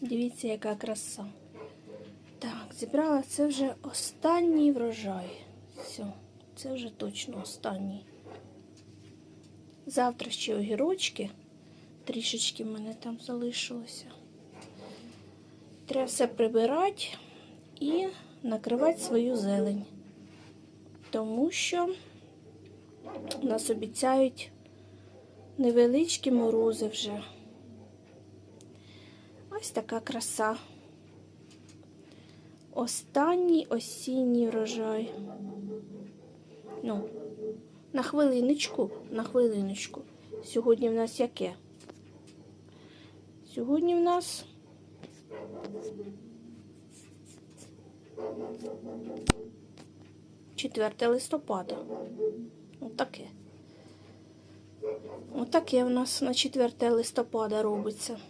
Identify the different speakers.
Speaker 1: Дивіться, яка краса. Так, зібрала це вже останній врожай. Все, це вже точно останній. Завтра ще огірочки. Трішечки в мене там залишилося. Треба все прибирати і накривати свою зелень. Тому що нас обіцяють невеличкі морози вже. Ось така краса. Останній осінній врожай. Ну, на хвилиночку, на хвилиночку. Сьогодні в нас яке? Сьогодні в нас четверте листопада. Отаке. Отаке в нас на 4 листопада робиться.